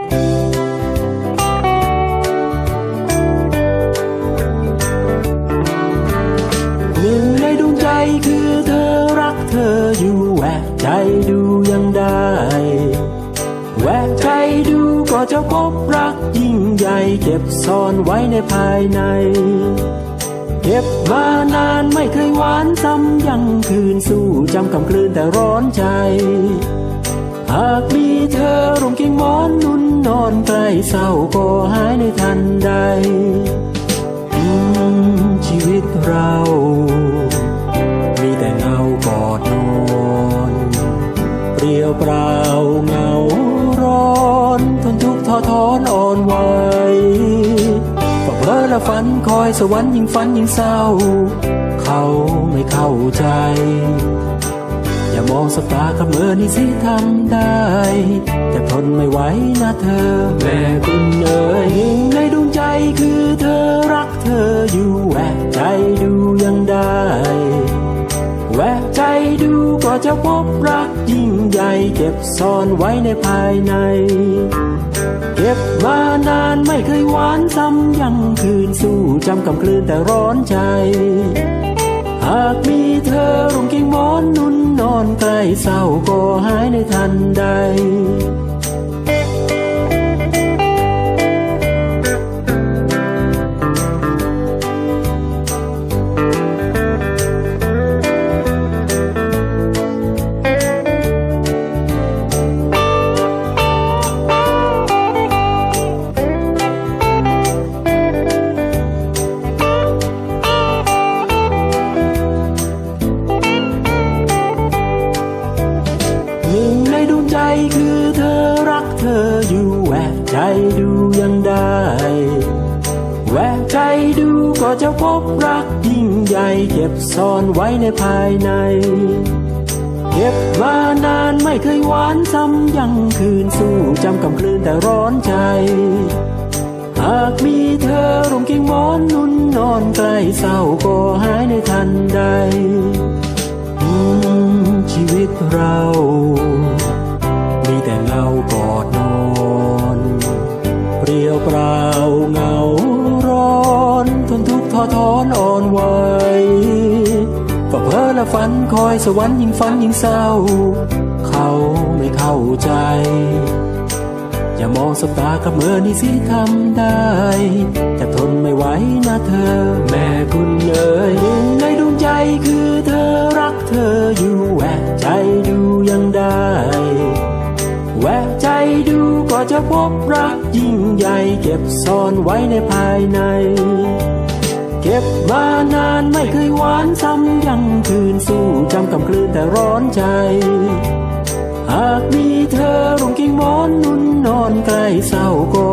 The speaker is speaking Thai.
หนึ่งในดวงใจคือเธอรักเธออยู่แหวกใจดูยังได้แหวกใจดูก็จะพบรักยิ่งใหญ่เก็บซ่อนไว้ในภายใน เก็บมานานไม่เคยหวานซ้ำยังคืนสู้จำคำคลื่นแต่ร้อนใจ หากมีเธอร่วมเคียงมอนนุ่นนอนใกล้เศร้าก็หายในทันใดชีวิตเรา มีแต่เงากอดนอนเปรียวเปล่าเงาร้อนทนทุกข์ท้อทอนอ่อนไหวก็เพ้อและฝันคอยสวรรค์ยิ่งฝันยิ่งเศร้า เขาไม่เข้าใจ อย่ามองสบตาคำเออนี่สิทำได้ แต่ทนไม่ไหวนะเธอ แม่คุณเอ๋ยหนึ่งในดวงใจคือเธอรักเธออยู่แหวกใจดูยังได้แหวกใจดูก็จะพบรักยิ่งใหญ่เก็บซ่อนไว้ในภายใน เก็บมานานไม่เคยหวานซ้ำยังคืนสู้จำกำคลื่นแต่ร้อนใจ หากมีเธอร่วมเคียงหมอนนุ่นนอน ใกล้เศร้าก็หายในทันใด ใจคือเธอรักเธออยู่แหวกใจดูยังได้ แหวกใจดูก็จะพบรักยิ่งใหญ่เก็บซ่อนไว้ในภายใน เก็บมานานไม่เคยหวานซ้ำยังคืนสู้จำกำคลื่นแต่ร้อนใจหากมีเธอร่วมเคียงมอนนุ่นนอนใกล้เศร้าก็หายในทันใด ชีวิตเรา ยวเปล่าเงาร้อนทนทุกข์ท้อทอนอ่อนไหวก็เพ้อและฝันคอยสวรรค์ยิ่งฝันยิ่งเศร้า เขาไม่เข้าใจ อย่ามองสบตากับเมื่อนี่สิทำได้แต่ทนไม่ไหวนะเธอ แม่คุณเอ๋ยหนึ่งในดวงใจคือเธอรักเธออยู่แหวกใจดูยังได้ แหวกใจดูก็จะพบรัก ก็บซ่อนไว้ในภายใน เก็บมานานไม่เคยหวานซ้ำยังคืนสู้จำกำคลืนแต่ร้อนใจ หากมีเธอรุ่งกิ่งมอนนุ่นนอนใกล้เศร้าก่อ